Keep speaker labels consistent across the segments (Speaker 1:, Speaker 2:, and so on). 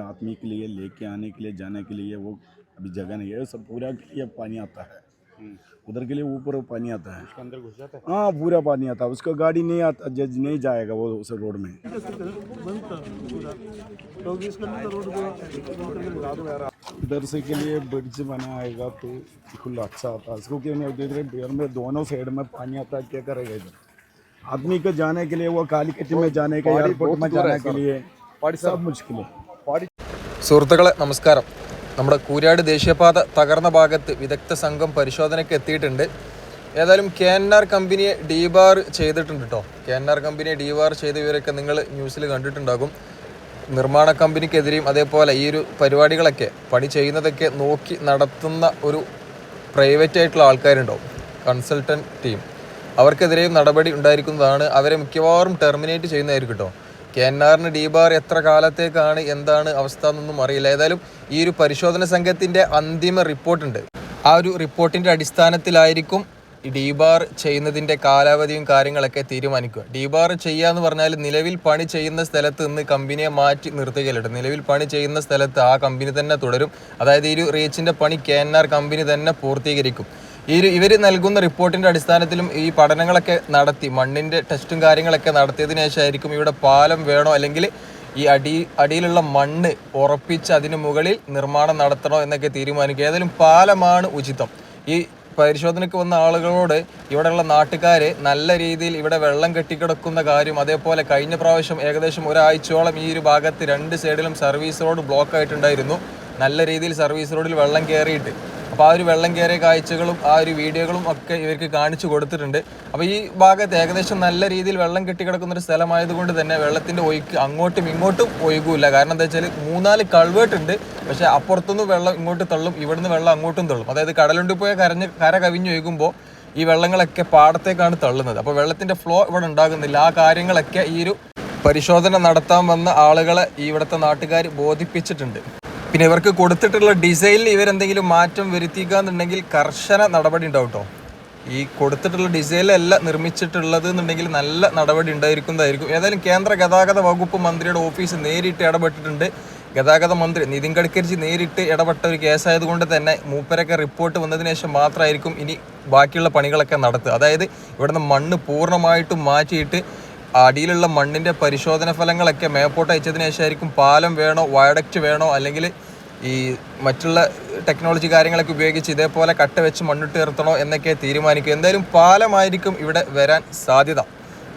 Speaker 1: आदमी के लिए लेके आने के लिए जाने के लिए वो अभी जगह नहीं है। सब पूरा के लिए पानी आता है। उधर के लिए ऊपर पानी आता है।
Speaker 2: अंदर घुस जाता है?
Speaker 1: हाँ पूरा पानी आता है। उसका गाड़ी नहीं आता जज नहीं जाएगा वो उस रोड में। इधर से के लिए ब्रिज बनाएगा तो खुला अच्छा आता है। इसको क्यों नहीं बिहार में दोनों साइड में पानी आता है क्या करेगा इधर? आदमी को जाने के लिए वो कालीकट में जाने का एयरपोर्ट में जाने के लिए सब मुश्किल है।
Speaker 3: സുഹൃത്തുക്കളെ നമസ്കാരം. നമ്മുടെ കൂരാട് ദേശീയപാത തകർന്ന ഭാഗത്ത് വിദഗ്ധ സംഘം പരിശോധനയ്ക്ക് എത്തിയിട്ടുണ്ട്. ഏതായാലും കെ എൻ ആർ കമ്പനിയെ ഡീബാർ ചെയ്തിട്ടുണ്ട് കേട്ടോ കെ എൻ ആർ കമ്പനിയെ ഡീബാർ ചെയ്ത വിവരമൊക്കെ നിങ്ങൾ ന്യൂസിൽ കണ്ടിട്ടുണ്ടാകും. നിർമ്മാണ കമ്പനിക്കെതിരെയും അതേപോലെ ഈ ഒരു പരിപാടികളൊക്കെ പണി ചെയ്യുന്നതൊക്കെ നോക്കി നടത്തുന്ന ഒരു പ്രൈവറ്റ് ആയിട്ടുള്ള ആൾക്കാരുണ്ടാവും. Consultant team. അവർക്കെതിരെയും നടപടി ഉണ്ടായിരിക്കുന്നതാണ്. അവരെ മിക്കവാറും ടെർമിനേറ്റ് ചെയ്യുന്നതായിരിക്കും കേട്ടോ കെ എൻ ആറിന് ഡീബാർ എത്ര കാലത്തേക്കാണ്? എന്താണ് അവസ്ഥ എന്നൊന്നും അറിയില്ല. ഏതായാലും ഈ ഒരു പരിശോധന സംഘത്തിന്റെ അന്തിമ റിപ്പോർട്ടുണ്ട്. ആ ഒരു റിപ്പോർട്ടിന്റെ അടിസ്ഥാനത്തിലായിരിക്കും ഡീബാർ ചെയ്യുന്നതിന്റെ കാലാവധിയും കാര്യങ്ങളൊക്കെ തീരുമാനിക്കുക. ഡീബാർ ചെയ്യുക എന്ന് പറഞ്ഞാൽ നിലവിൽ പണി ചെയ്യുന്ന സ്ഥലത്ത് നിന്ന് കമ്പനിയെ മാറ്റി നിർത്തുകയല്ലോ. നിലവിൽ പണി ചെയ്യുന്ന സ്ഥലത്ത് ആ കമ്പനി തന്നെ തുടരും. അതായത് ഈ ഒരു റീച്ചിന്റെ പണി കെ കമ്പനി തന്നെ പൂർത്തീകരിക്കും. ഈ ഇവർ നൽകുന്ന റിപ്പോർട്ടിന്റെ അടിസ്ഥാനത്തിലും ഈ പഠനങ്ങളൊക്കെ നടത്തി മണ്ണിന്റെ ടെസ്റ്റും കാര്യങ്ങളൊക്കെ നടത്തിയതിനു ശേഷമായിരിക്കും ഇവിടെ പാലം വേണോ അല്ലെങ്കിൽ ഈ അടി അടിയിലുള്ള മണ്ണ് ഉറപ്പിച്ച് അതിന് മുകളിൽ നിർമ്മാണം നടത്തണോ എന്നൊക്കെ തീരുമാനിക്കുക. ഏതായാലും പാലമാണ് ഉചിതം. ഈ പരിശോധനയ്ക്ക് വന്ന ആളുകളോട് ഇവിടെയുള്ള നാട്ടുകാർ നല്ല രീതിയിൽ ഇവിടെ വെള്ളം കെട്ടിക്കിടക്കുന്ന കാര്യം അതേപോലെ കഴിഞ്ഞ പ്രാവശ്യം ഏകദേശം ഒരാഴ്ചയോളം ഈ ഒരു ഭാഗത്ത് രണ്ട് സൈഡിലും സർവീസ് റോഡ് ബ്ലോക്ക് ആയിട്ടുണ്ടായിരുന്നു. നല്ല രീതിയിൽ സർവീസ് റോഡിൽ വെള്ളം കയറിയിട്ട് അപ്പോൾ ആ ഒരു വെള്ളം കയറിയ കാഴ്ചകളും ആ ഒരു വീഡിയോകളും ഒക്കെ ഇവർക്ക് കാണിച്ചു കൊടുത്തിട്ടുണ്ട്. അപ്പോൾ ഈ ഭാഗത്ത് ഏകദേശം നല്ല രീതിയിൽ വെള്ളം കെട്ടിക്കിടക്കുന്ന ഒരു സ്ഥലമായതുകൊണ്ട് തന്നെ വെള്ളത്തിന്റെ ഒഴുക്ക് അങ്ങോട്ടും ഇങ്ങോട്ടും ഒഴുകില്ല കാരണം എന്താ വെച്ചാൽ മൂന്നാൽ കൾവേർട്ട് ഉണ്ട്. പക്ഷേ അപ്പുറത്തുനിന്ന് വെള്ളം ഇങ്ങോട്ട് തള്ളും ഇവിടുന്ന് വെള്ളം അങ്ങോട്ടും തള്ളും. അതായത് കടലുണ്ടി പോയ കരഞ്ഞ് കര കവിഞ്ഞൊഴുകുമ്പോൾ ഈ വെള്ളങ്ങളൊക്കെ പാടത്തേക്കാണ് തള്ളുന്നത്. അപ്പോൾ വെള്ളത്തിന്റെ ഫ്ലോ ഇവിടെ ഉണ്ടാകുന്നില്ല. ആ കാര്യങ്ങളൊക്കെ ഈ ഒരു പരിശോധന നടത്താൻ വന്ന ആളുകളെ ഇവിടുത്തെ നാട്ടുകാർ ബോധിപ്പിച്ചിട്ടുണ്ട്. പിന്നെ ഇവർക്ക് കൊടുത്തിട്ടുള്ള ഡിസൈനിൽ ഇവരെന്തെങ്കിലും മാറ്റം വരുത്തിക്കുക എന്നുണ്ടെങ്കിൽ കർശന നടപടി ഉണ്ടാവും കേട്ടോ ഈ കൊടുത്തിട്ടുള്ള ഡിസൈനിലല്ല നിർമ്മിച്ചിട്ടുള്ളത് എന്നുണ്ടെങ്കിൽ നല്ല നടപടി ഉണ്ടായിരിക്കുന്നതായിരിക്കും. ഏതായാലും കേന്ദ്ര ഗതാഗത വകുപ്പ് മന്ത്രിയുടെ ഓഫീസ് നേരിട്ട് ഇടപെട്ടിട്ടുണ്ട്. ഗതാഗത മന്ത്രി നിതിൻ ഗഡ്കരിജി നേരിട്ട് ഇടപെട്ട ഒരു കേസായതുകൊണ്ട് തന്നെ മൂപ്പരൊക്കെ റിപ്പോർട്ട് വന്നതിന് ശേഷം മാത്രമായിരിക്കും ഇനി ബാക്കിയുള്ള പണികളൊക്കെ നടത്തുക. അതായത് ഇവിടുന്ന് മണ്ണ് പൂർണമായിട്ടും മാറ്റിയിട്ട് അടിയിലുള്ള മണ്ണിന്റെ പരിശോധന ഫലങ്ങളൊക്കെ മേപ്പോട്ട് അയച്ചതിന് ശേഷമായിരിക്കും പാലം വേണോ വയഡക്റ്റ് വേണോ അല്ലെങ്കിൽ ഈ മറ്റുള്ള ടെക്നോളജി കാര്യങ്ങളൊക്കെ ഉപയോഗിച്ച് ഇതേപോലെ കട്ട വെച്ച് മണ്ണിട്ട് നിർത്തണോ എന്നൊക്കെ തീരുമാനിക്കും. എന്തായാലും പാലമായിരിക്കും ഇവിടെ വരാൻ സാധ്യത.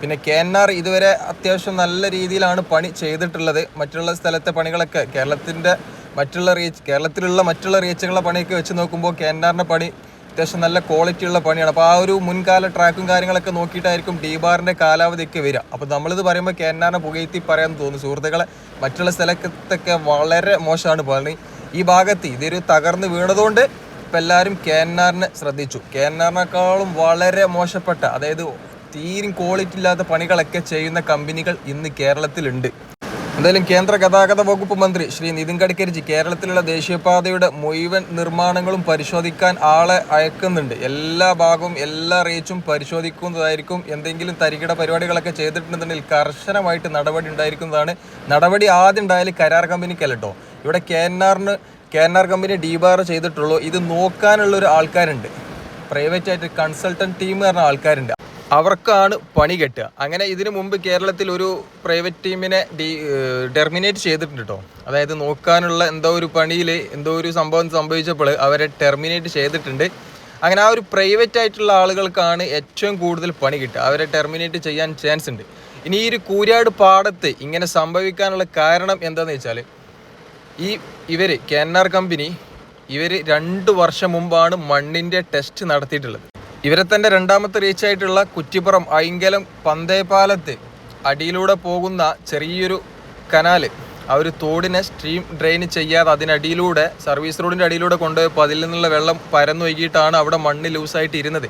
Speaker 3: പിന്നെ കെ എൻ ആർ ഇതുവരെ അത്യാവശ്യം നല്ല രീതിയിലാണ് പണി ചെയ്തിട്ടുള്ളത്. മറ്റുള്ള സ്ഥലത്തെ പണികളൊക്കെ കേരളത്തിന്റെ മറ്റുള്ള റീച്ച് കേരളത്തിലുള്ള മറ്റുള്ള റീച്ചുകളുടെ പണിയൊക്കെ വെച്ച് നോക്കുമ്പോൾ കെ എൻ ആറിന്റെ പണി അത്യാവശ്യം നല്ല ക്വാളിറ്റി ഉള്ള പണിയാണ്. അപ്പോൾ ആ ഒരു മുൻകാല ട്രാക്കും കാര്യങ്ങളൊക്കെ നോക്കിയിട്ടായിരിക്കും ഡി ബാറിന്റെ കാലാവധിയൊക്കെ വരിക. അപ്പോൾ നമ്മളിത് പറയുമ്പോൾ കേന്നാറിനെ പുകയത്തി പറയാൻ തോന്നുന്നു സുഹൃത്തുക്കളെ മറ്റുള്ള സ്ഥലത്തൊക്കെ വളരെ മോശമാണ് പണി. ഈ ഭാഗത്ത് ഇതൊരു തകർന്ന് വീണതുകൊണ്ട് ഇപ്പം എല്ലാവരും കേന്നാറിനെ ശ്രദ്ധിച്ചു. കേന്നാറിനേക്കാളും വളരെ മോശപ്പെട്ട അതായത് തീരും ക്വാളിറ്റി ഇല്ലാത്ത പണികളൊക്കെ ചെയ്യുന്ന കമ്പനികൾ ഇന്ന് കേരളത്തിലുണ്ട്. എന്തായാലും കേന്ദ്ര ഗതാഗത വകുപ്പ് മന്ത്രി ശ്രീ നിതിൻ ഗഡ്കരിജി കേരളത്തിലുള്ള ദേശീയപാതയുടെ മുഴുവൻ നിർമ്മാണങ്ങളും പരിശോധിക്കാൻ ആളെ അയക്കുന്നുണ്ട്. എല്ലാ ഭാഗവും എല്ലാ റീച്ചും പരിശോധിക്കുന്നതായിരിക്കും. എന്തെങ്കിലും തരികിട പരിപാടികളൊക്കെ ചെയ്തിട്ടുണ്ടെന്നുണ്ടെങ്കിൽ കർശനമായിട്ട് നടപടി ഉണ്ടായിരിക്കുന്നതാണ്. നടപടി ആദ്യം ഉണ്ടായാലും കരാർ കമ്പനിക്കല്ല കേട്ടോ ഇവിടെ കെ എൻ ആറിന് K N R company debar ചെയ്തിട്ടുള്ളൂ. ഇത് നോക്കാനുള്ള ഒരു ആൾക്കാരുണ്ട്. പ്രൈവറ്റ് ആയിട്ട് കൺസൾട്ടന്റ് ടീം പറഞ്ഞ ആൾക്കാരുണ്ട്. അവർക്കാണ് പണി കെട്ടുക. അങ്ങനെ ഇതിനു മുമ്പ് കേരളത്തിൽ ഒരു പ്രൈവറ്റ് ടീമിനെ ഡി ടെർമിനേറ്റ് ചെയ്തിട്ടുണ്ട് കേട്ടോ അതായത് നോക്കാനുള്ള എന്തോ ഒരു പണിയിൽ എന്തോ ഒരു സംഭവം സംഭവിച്ചപ്പോൾ അവരെ ടെർമിനേറ്റ് ചെയ്തിട്ടുണ്ട്. അങ്ങനെ ആ ഒരു പ്രൈവറ്റ് ആയിട്ടുള്ള ആളുകൾക്കാണ് ഏറ്റവും കൂടുതൽ പണി കിട്ടുക. അവരെ ടെർമിനേറ്റ് ചെയ്യാൻ ചാൻസ് ഉണ്ട്. ഇനി ഈ ഒരു കൂരാട് പാടത്ത് ഇങ്ങനെ സംഭവിക്കാനുള്ള കാരണം എന്താണെന്ന് വെച്ചാൽ ഈ ഇവർ കെ കമ്പനി ഇവർ രണ്ട് വർഷം മുമ്പാണ് മണ്ണിന്റെ ടെസ്റ്റ് നടത്തിയിട്ടുള്ളത്. ഇവരെ തന്നെ രണ്ടാമത്തെ റീച്ച് ആയിട്ടുള്ള കുറ്റിപ്പുറം ഐങ്കലം പന്തേപാലത്ത് അടിയിലൂടെ പോകുന്ന ചെറിയൊരു കനാല്. ആ ഒരു തോടിനെ സ്ട്രീം ഡ്രെയിൻ ചെയ്യാതെ അതിനടിയിലൂടെ സർവീസ് റോഡിന്റെ അടിയിലൂടെ കൊണ്ടുപോയപ്പോൾ അതിൽ നിന്നുള്ള വെള്ളം പരന്നൊഴുകിയിട്ടാണ് അവിടെ മണ്ണ് ലൂസായിട്ട് ഇരുന്നത്.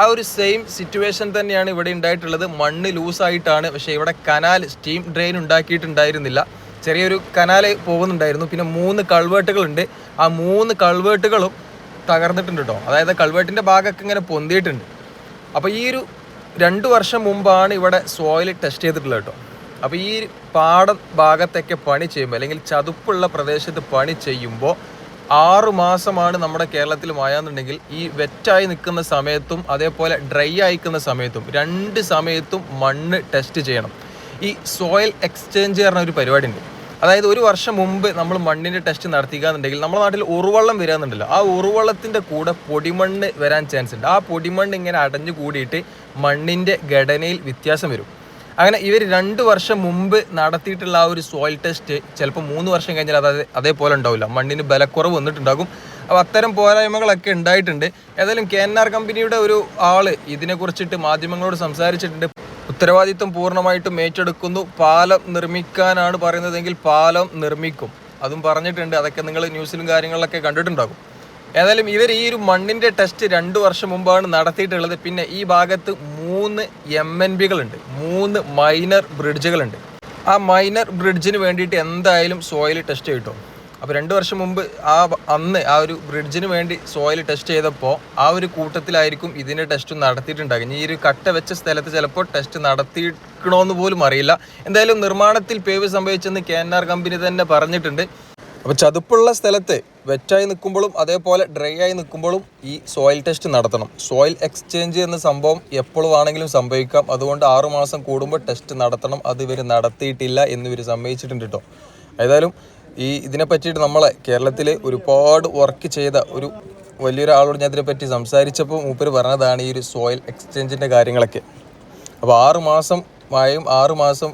Speaker 3: ആ ഒരു സെയിം സിറ്റുവേഷൻ തന്നെയാണ് ഇവിടെ ഉണ്ടായിട്ടുള്ളത്. മണ്ണ് ലൂസായിട്ടാണ് പക്ഷേ ഇവിടെ കനാൽ സ്റ്റീം ഡ്രെയിൻ ഉണ്ടാക്കിയിട്ടുണ്ടായിരുന്നില്ല. ചെറിയൊരു കനാല് പോകുന്നുണ്ടായിരുന്നു. പിന്നെ മൂന്ന് കൾവേട്ടുകളുണ്ട് ആ മൂന്ന് കൾവേട്ടുകളും തകർന്നിട്ടുണ്ട് കേട്ടോ അതായത് കൾവേട്ടിന്റെ ഭാഗമൊക്കെ ഇങ്ങനെ പൊന്തിയിട്ടുണ്ട്. അപ്പോൾ ഈ ഒരു രണ്ട് വർഷം മുമ്പാണ് ഇവിടെ സോയിൽ ടെസ്റ്റ് ചെയ്തിട്ടുള്ളത് കേട്ടോ. അപ്പോൾ ഈ പാട ഭാഗത്തൊക്കെ പണി ചെയ്യുമ്പോൾ അല്ലെങ്കിൽ ചതുപ്പുള്ള പ്രദേശത്ത് പണി ചെയ്യുമ്പോൾ ആറു മാസമാണ് നമ്മുടെ കേരളത്തിൽ മഴയെന്നുണ്ടെങ്കിൽ ഈ വെറ്റായി നിൽക്കുന്ന സമയത്തും അതേപോലെ ഡ്രൈ ആയിക്കുന്ന സമയത്തും രണ്ട് സമയത്തും മണ്ണ് ടെസ്റ്റ് ചെയ്യണം. ഈ സോയിൽ എക്സ്ചേഞ്ച് പറഞ്ഞ ഒരു പരിപാടി ഉണ്ട്. അതായത് ഒരു വർഷം മുമ്പ് നമ്മൾ മണ്ണിന്റെ ടെസ്റ്റ് നടത്തിക്കാന്നുണ്ടെങ്കിൽ നമ്മുടെ നാട്ടിൽ ഉറുവള്ളം വരാന്നുണ്ടല്ലോ. ആ ഉറുവള്ളത്തിന്റെ കൂടെ പൊടിമണ്ണ് വരാൻ ചാൻസ് ഉണ്ട്. ആ പൊടിമണ്ണ് ഇങ്ങനെ അടഞ്ഞു കൂടിയിട്ട് മണ്ണിന്റെ ഘടനയിൽ വ്യത്യാസം വരും. അങ്ങനെ ഇവർ രണ്ട് വർഷം മുമ്പ് നടത്തിയിട്ടുള്ള ആ ഒരു സോയിൽ ടെസ്റ്റ് ചിലപ്പോൾ മൂന്ന് വർഷം കഴിഞ്ഞാൽ അതായത് അതേപോലെ ഉണ്ടാവില്ല. മണ്ണിന് ബലക്കുറവ് വന്നിട്ടുണ്ടാകും. അപ്പോൾ അത്തരം പോരായ്മകളൊക്കെ ഉണ്ടായിട്ടുണ്ട്. ഏതായാലും കെ എൻ ആർ കമ്പനിയുടെ ഒരു ആൾ ഇതിനെക്കുറിച്ചിട്ട് മാധ്യമങ്ങളോട് സംസാരിച്ചിട്ടുണ്ട്. ഉത്തരവാദിത്വം പൂർണമായിട്ടും ഏറ്റെടുക്കുന്നു. പാലം നിർമ്മിക്കാനാണ് പറയുന്നതെങ്കിൽ പാലം നിർമ്മിക്കും. അതും പറഞ്ഞിട്ടുണ്ട്. അതൊക്കെ നിങ്ങൾ ന്യൂസിലും കാര്യങ്ങളിലൊക്കെ കണ്ടിട്ടുണ്ടാകും. ഏതായാലും ഇവർ ഈ ഒരു മണ്ണിന്റെ ടെസ്റ്റ് രണ്ട് വർഷം മുമ്പാണ് നടത്തിയിട്ടുള്ളത്. പിന്നെ ഈ ഭാഗത്ത് മൂന്ന് എം എൻ ബികളുണ്ട് മൂന്ന് മൈനർ ബ്രിഡ്ജുകളുണ്ട് ആ മൈനർ ബ്രിഡ്ജിന് വേണ്ടിയിട്ട് എന്തായാലും സോയിൽ ടെസ്റ്റ് കിട്ടും അപ്പോൾ രണ്ട് വർഷം മുമ്പ് ആ അന്ന് ആ ഒരു ബ്രിഡ്ജിന് വേണ്ടി സോയിൽ ടെസ്റ്റ് ചെയ്തപ്പോൾ ആ ഒരു കൂട്ടത്തിലായിരിക്കും ഇതിന്റെ ടെസ്റ്റ് നടത്തിയിട്ടുണ്ടാകും ഈ ഒരു കട്ട വെച്ച സ്ഥലത്ത് ചിലപ്പോൾ ടെസ്റ്റ് നടത്തിക്കണമെന്ന് പോലും അറിയില്ല. എന്തായാലും നിർമ്മാണത്തിൽ പേവ് സംഭവിച്ചെന്ന് കെ എൻ ആർ കമ്പനി തന്നെ പറഞ്ഞിട്ടുണ്ട്. അപ്പോൾ ചതുപ്പുള്ള സ്ഥലത്ത് വെറ്റായി നിൽക്കുമ്പോഴും അതേപോലെ ഡ്രൈ ആയി നിൽക്കുമ്പോഴും ഈ സോയിൽ ടെസ്റ്റ് നടത്തണം. സോയിൽ എക്സ്ചേഞ്ച് എന്ന സംഭവം എപ്പോഴും ആണെങ്കിലും സംഭവിക്കാം. അതുകൊണ്ട് ആറുമാസം കൂടുമ്പോൾ ടെസ്റ്റ് നടത്തണം. അത് ഇവർ നടത്തിയിട്ടില്ല എന്നിവർ സമ്മതിച്ചിട്ടുണ്ട് കേട്ടോ ഏതായാലും ഈ ഇതിനെ പറ്റിയിട്ട് നമ്മളെ കേരളത്തിൽ ഒരുപാട് വർക്ക് ചെയ്ത ഒരു വലിയൊരാളോട് ഞാൻ ഇതിനെപ്പറ്റി സംസാരിച്ചപ്പോൾ മൂപ്പര് പറഞ്ഞതാണ് ഈ ഒരു സോയിൽ എക്സ്ചേഞ്ചിന്റെ കാര്യങ്ങളൊക്കെ. അപ്പോൾ ആറ് മാസം മഴയും ആറ് മാസം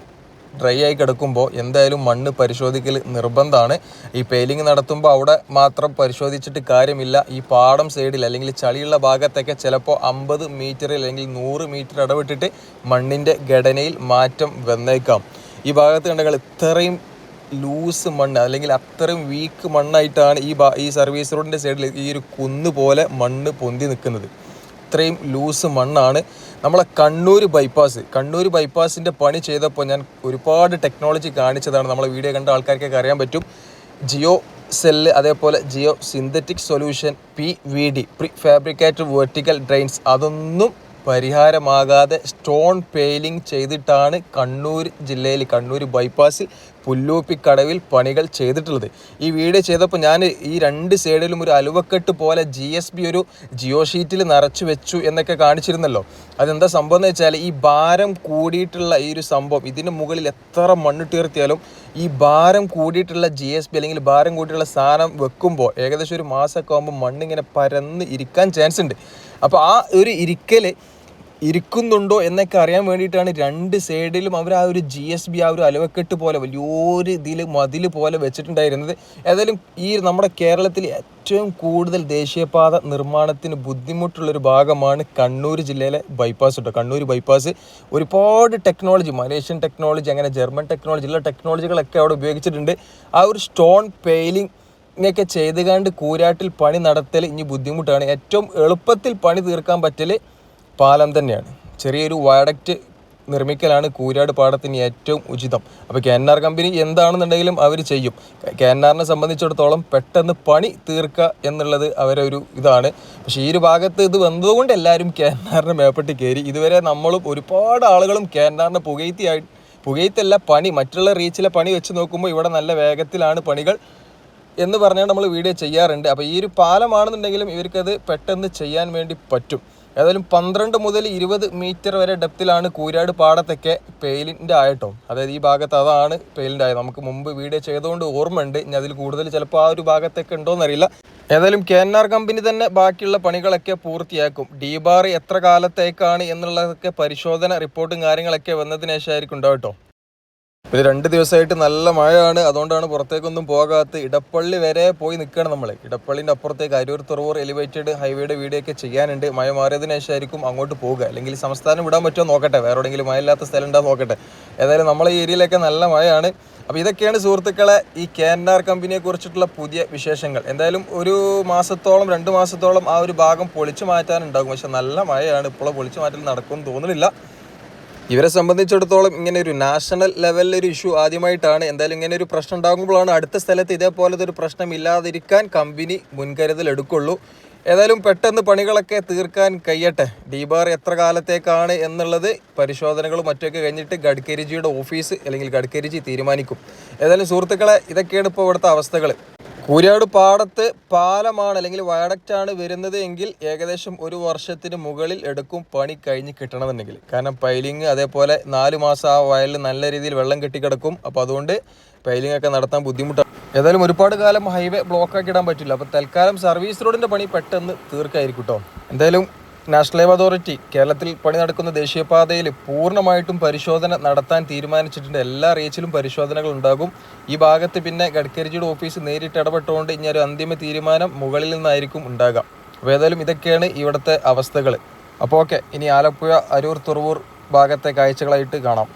Speaker 3: ഡ്രൈ ആയി കിടക്കുമ്പോൾ എന്തായാലും മണ്ണ് പരിശോധിക്കൽ നിർബന്ധമാണ് ഈ പെയിലിംഗ് നടത്തുമ്പോൾ അവിടെ മാത്രം പരിശോധിച്ചിട്ട് കാര്യമില്ല. ഈ പാടം സൈഡിൽ അല്ലെങ്കിൽ ചളിയുള്ള ഭാഗത്തൊക്കെ ചിലപ്പോൾ അമ്പത് മീറ്റർ അല്ലെങ്കിൽ നൂറ് മീറ്റർ ഇടവിട്ടിട്ട് മണ്ണിന്റെ ഘടനയിൽ മാറ്റം വന്നേക്കാം. ഈ ഭാഗത്ത് കണ്ടകൾ ഇത്രയും ലൂസ് മണ്ണ് അല്ലെങ്കിൽ അത്രയും വീക്ക് മണ്ണായിട്ടാണ് ഈ ഈ സർവീസ് റോഡിന്റെ സൈഡിൽ ഈ ഒരു കുന്ന് പോലെ മണ്ണ് പൊന്തി നിൽക്കുന്നത്. ഇത്രയും ലൂസ് മണ്ണാണ്. നമ്മളെ കണ്ണൂർ ബൈപ്പാസ് കണ്ണൂർ ബൈപ്പാസിന്റെ പണി ചെയ്തപ്പോൾ ഞാൻ ഒരുപാട് ടെക്നോളജി കാണിച്ചതാണ്. നമ്മളെ വീഡിയോ കണ്ട ആൾക്കാർക്കൊക്കെ അറിയാൻ പറ്റും. ജിയോ സെല്ല് അതേപോലെ geo synthetic solution P V D prefabricated vertical drains അതൊന്നും പരിഹാരമാകാതെ സ്റ്റോൺ പെയിലിംഗ് ചെയ്തിട്ടാണ് കണ്ണൂർ ജില്ലയിൽ കണ്ണൂർ ബൈപ്പാസിൽ പുല്ലൂപ്പിക്കടവിൽ പണികൾ ചെയ്തിട്ടുള്ളത്. ഈ വീഡിയോ ചെയ്തപ്പോൾ ഞാൻ ഈ രണ്ട് സൈഡിലും ഒരു അലുവക്കെട്ട് പോലെ ജി എസ് ബി ഒരു ജിയോ ഷീറ്റിൽ നിറച്ചു വെച്ചു എന്നൊക്കെ കാണിച്ചിരുന്നല്ലോ. അതെന്താ സംഭവം എന്ന് വെച്ചാൽ ഈ ഭാരം കൂടിയിട്ടുള്ള ഈ ഒരു സംഭവം ഇതിന് മുകളിൽ എത്ര മണ്ണ് തീർത്തിയാലും ഈ ഭാരം കൂടിയിട്ടുള്ള ജി എസ് ബി അല്ലെങ്കിൽ ഭാരം കൂടിയിട്ടുള്ള സാധനം വെക്കുമ്പോൾ ഏകദേശം ഒരു മാസമൊക്കെ ആകുമ്പോൾ മണ്ണിങ്ങനെ പരന്ന് ഇരിക്കാൻ ചാൻസ് ഉണ്ട്. അപ്പോൾ ആ ഒരു ഇരിക്കൽ ഇരിക്കുന്നുണ്ടോ എന്നൊക്കെ അറിയാൻ വേണ്ടിയിട്ടാണ് രണ്ട് സൈഡിലും അവർ ആ ഒരു ജി എസ് ബി ആ ഒരു അലവക്കെട്ട് പോലെ വലിയൊരു ഇതിൽ മതിൽ പോലെ വെച്ചിട്ടുണ്ടായിരുന്നത്. ഏതായാലും ഈ നമ്മുടെ കേരളത്തിൽ ഏറ്റവും കൂടുതൽ ദേശീയപാത നിർമ്മാണത്തിന് ബുദ്ധിമുട്ടുള്ളൊരു ഭാഗമാണ് കണ്ണൂർ ജില്ലയിലെ ബൈപ്പാസ് കേട്ടോ കണ്ണൂർ ബൈപ്പാസ് ഒരുപാട് ടെക്നോളജി മലേഷ്യൻ ടെക്നോളജി അങ്ങനെ ജർമ്മൻ ടെക്നോളജി ഉള്ള ടെക്നോളജികളൊക്കെ അവിടെ ഉപയോഗിച്ചിട്ടുണ്ട്. ആ ഒരു സ്റ്റോൺ പെയിലിംഗ് ഇങ്ങനെയൊക്കെ ചെയ്ത് കണ്ട് കൂരാട്ടിൽ പണി നടത്തൽ ഇനി ബുദ്ധിമുട്ടാണ്. ഏറ്റവും എളുപ്പത്തിൽ പണി തീർക്കാൻ പറ്റൽ പാലം തന്നെയാണ്. ചെറിയൊരു വയഡക്റ്റ് നിർമ്മിക്കലാണ് കൂരാട് പാടത്തിന് ഏറ്റവും ഉചിതം. അപ്പോൾ കെ എൻ ആർ കമ്പനി എന്താണെന്നുണ്ടെങ്കിലും അവർ ചെയ്യും. കെ എൻ ആറിനെ സംബന്ധിച്ചിടത്തോളം പെട്ടെന്ന് പണി തീർക്കുക എന്നുള്ളത് അവരെ ഒരു ഇതാണ്. പക്ഷേ ഈ ഒരു ഭാഗത്ത് ഇത് വന്നതുകൊണ്ട് എല്ലാവരും കെ എൻ ആറിനെ മേപ്പെട്ട് കയറി. ഇതുവരെ നമ്മളും ഒരുപാട് ആളുകളും കെ എൻ ആറിനെ പുകയത്തിയായി പുകയത്തല്ല പണി മറ്റുള്ള റീച്ചിലെ പണി വെച്ച് നോക്കുമ്പോൾ ഇവിടെ നല്ല വേഗത്തിലാണ് പണികൾ എന്ന് പറഞ്ഞാൽ നമ്മൾ വീഡിയോ ചെയ്യാറുണ്ട്. അപ്പോൾ ഈ ഒരു പാലമാണെന്നുണ്ടെങ്കിലും ഇവർക്കത് പെട്ടെന്ന് ചെയ്യാൻ വേണ്ടി പറ്റും. ഏതായാലും പന്ത്രണ്ട് മുതൽ ഇരുപത് മീറ്റർ വരെ ഡെപ്തിലാണ് കൂരാട് പാടത്തൊക്കെ പെയിലിന്റെ ആയിട്ടോ. അതായത് ഈ ഭാഗത്ത് അതാണ് പെയിലിന്റെ ആയത്. നമുക്ക് മുമ്പ് വീഡിയോ ചെയ്തുകൊണ്ട് ഓർമ്മയുണ്ട്. ഇനി അതിൽ കൂടുതൽ ചിലപ്പോൾ ആ ഒരു ഭാഗത്തൊക്കെ ഉണ്ടോയെന്നറിയില്ല ഏതായാലും കെ എൻ ആർ കമ്പനി തന്നെ ബാക്കിയുള്ള പണികളൊക്കെ പൂർത്തിയാക്കും. ഡി ബാർ എത്ര കാലത്തേക്കാണ് എന്നുള്ളതൊക്കെ പരിശോധന റിപ്പോർട്ടും കാര്യങ്ങളൊക്കെ വന്നതിന് ശേഷമായിരിക്കും ഉണ്ടാവും കേട്ടോ. ഇത് രണ്ട് ദിവസമായിട്ട് നല്ല മഴയാണ്. അതുകൊണ്ടാണ് പുറത്തേക്കൊന്നും പോകാത്ത ഇടപ്പള്ളി വരെ പോയി നിൽക്കണം നമ്മൾ ഇടപ്പള്ളിന്റെ അപ്പുറത്തേക്ക് അരൂർ തുറവൂർ എലിവേറ്റഡ് ഹൈവേയുടെ വീഡിയോ ഒക്കെ ചെയ്യാനുണ്ട്. മഴ മാറിയതിനു ശേഷമായിരിക്കും അങ്ങോട്ട് പോവുക. അല്ലെങ്കിൽ സംസ്ഥാനം വിടാൻ പറ്റുമോ നോക്കട്ടെ. വേറെ എവിടെയെങ്കിലും മഴ ഇല്ലാത്ത സ്ഥലം ഉണ്ടാകും നോക്കട്ടെ. ഏതായാലും നമ്മളെ ഈ ഏരിയയിലൊക്കെ നല്ല മഴയാണ്. അപ്പോൾ ഇതൊക്കെയാണ് സുഹൃത്തുക്കളെ ഈ കെ എൻ ആർ കമ്പനിയെ കുറിച്ചിട്ടുള്ള പുതിയ വിശേഷങ്ങൾ. എന്തായാലും ഒരു മാസത്തോളം രണ്ട് മാസത്തോളം ആ ഒരു ഭാഗം പൊളിച്ചു മാറ്റാനുണ്ടാകും. പക്ഷെ നല്ല മഴയാണ്. ഇപ്പോൾ പൊളിച്ചു മാറ്റൽ നടക്കുമെന്ന് തോന്നുന്നില്ല. ഇവരെ സംബന്ധിച്ചിടത്തോളം ഇങ്ങനെ ഒരു നാഷണൽ ലെവലിൽ ഒരു ഇഷ്യൂ ആദ്യമായിട്ടാണ് എന്തായാലും ഇങ്ങനെ ഒരു പ്രശ്നം ഉണ്ടാകുമ്പോഴാണ് അടുത്ത സ്ഥലത്ത് ഇതേപോലത്തെ ഒരു പ്രശ്നം ഇല്ലാതിരിക്കാൻ കമ്പനി മുൻകരുതൽ എടുക്കുള്ളൂ. ഏതായാലും പെട്ടെന്ന് പണികളൊക്കെ തീർക്കാൻ കഴിയട്ടെ. ഡീബാർ എത്ര കാലത്തേക്കാണ് എന്നുള്ളത് പരിശോധനകളും മറ്റൊക്കെ കഴിഞ്ഞിട്ട് ഗഡ്കരിജിയുടെ ഓഫീസ് അല്ലെങ്കിൽ ഗഡ്കരിജി തീരുമാനിക്കും. ഏതായാലും സുഹൃത്തുക്കളെ ഇതൊക്കെയാണ് ഇപ്പോൾ ഇവിടുത്തെ അവസ്ഥകൾ കൂരിയാട് പാടത്ത് പാലമാണ് അല്ലെങ്കിൽ വയഡക്റ്റ് ആണ് വരുന്നത് എങ്കിൽ ഏകദേശം ഒരു വർഷത്തിന് മുകളിൽ എടുക്കും പണി കഴിഞ്ഞ് കിട്ടണമെന്നുണ്ടെങ്കിൽ കാരണം പൈലിങ് അതേപോലെ നാല് മാസം ആ വയലിൽ നല്ല രീതിയിൽ വെള്ളം കെട്ടിക്കിടക്കും. അപ്പോൾ അതുകൊണ്ട് പൈലിംഗ് ഒക്കെ നടത്താൻ ബുദ്ധിമുട്ടാണ്. ഏതായാലും ഒരുപാട് കാലം ഹൈവേ ബ്ലോക്ക് ആക്കി ഇടാൻ പറ്റില്ല. അപ്പോൾ തൽക്കാലം സർവീസ് റോഡിന്റെ പണി പെട്ടെന്ന് തീർക്കായിരിക്കും കേട്ടോ എന്തായാലും നാഷണൽ ഹൈവേ അതോറിറ്റി കേരളത്തിൽ പണി നടക്കുന്ന ദേശീയപാതയിൽ പൂർണമായിട്ടും പരിശോധന നടത്താൻ തീരുമാനിച്ചിട്ടുണ്ട്. എല്ലാ റീച്ചിലും പരിശോധനകൾ ഉണ്ടാകും. ഈ ഭാഗത്ത് പിന്നെ ഗഡ്കരിജിയുടെ ഓഫീസ് നേരിട്ട് ഇടപെട്ടുകൊണ്ട് ഇനി ഒരു അന്തിമ തീരുമാനം മുകളിൽ നിന്നായിരിക്കും ഉണ്ടാകാം. അപ്പോൾ ഏതായാലും ഇതൊക്കെയാണ് ഇവിടുത്തെ അവസ്ഥകൾ. അപ്പോൾ ഓക്കെ ഇനി ആലപ്പുഴ അരൂർ തുറവൂർ ഭാഗത്തെ കാഴ്ചകളായിട്ട് കാണാം.